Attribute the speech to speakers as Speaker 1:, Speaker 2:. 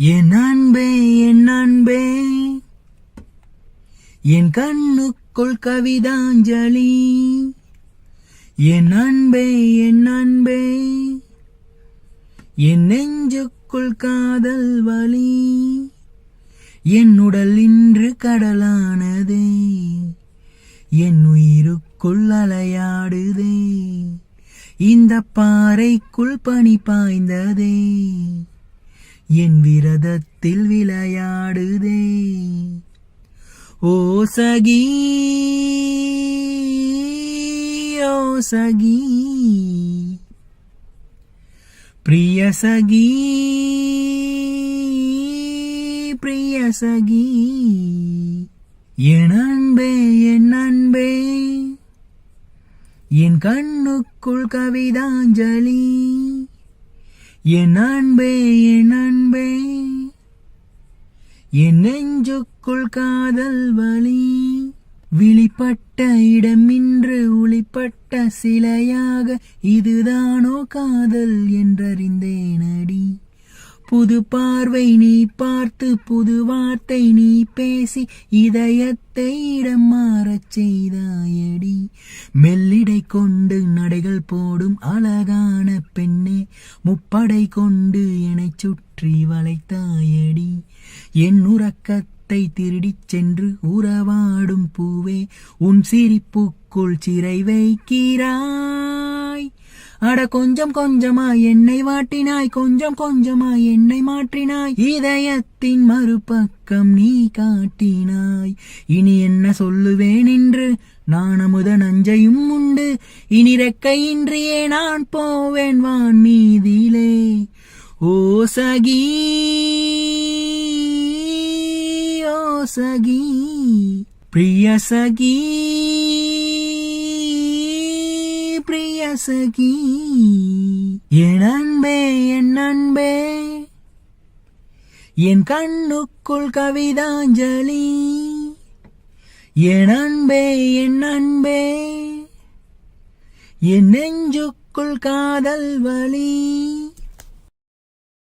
Speaker 1: என் அன்பே என் அன்பே. என் கண்ணுக்குள் கவிதாஞ்சலி. என் அன்பே என் அன்பே. என் நெஞ்சுக்குள் காதல் வலி. என் உடல் இன்று கடலானதே. என் உயிருக்குள் அலையாடுதே. இந்த பாறைக்குள் பனி பாய்ந்ததே. என் விரதத்தில் விளையாடுதே. ஓ சகி ஓ சகி. பிரிய சகி பிரிய சகி. என் அன்பே என் அன்பே. என் கண்ணுக்குள் கவிதாஞ்சலி. என் அன்பே என் என் நெஞ்சுக்குள் காதல் வழி விழிப்பட்ட இடமின்று ஒளிப்பட்ட சிலையாக இதுதானோ காதல் என்றறிந்தேனடி. புது பார்வை நீ பார்த்து புது வார்த்தை நீ பேசி இதயத்தை இடம் மாறச் செய்தாயடி. மெல்லிடை கொண்டு நடைகள் போடும் அழகான பெண்ணே முப்படை கொண்டு என்னை சுற்றி வளைத்தாயடி. என் உறக்கத்தை திருடிச் சென்று உறவாடும் பூவே உன் சிரிப்புக்குள் சிறை வைக்கிறான் அட கொஞ்சம் கொஞ்சமா என்னை வாட்டினாய் கொஞ்சம் கொஞ்சமா என்னை மாற்றினாய். இதயத்தின் மறுபக்கம் நீ காட்டினாய். இனி என்ன சொல்லுவேன் என்று நான் அமுத நஞ்சையும் உண்டு. இனி ரெக்கையின்றியே நான் போவேன் வான் மீதிலே. ஓ சகி ஓ சகி பிரிய சகி. சகி என் அன்பே என் அன்பே. என் கண்ணுக்குள் கவிதாஞ்சலி. என் அன்பே என் அன்பே. என் நெஞ்சுக்குள் காதல் வலி.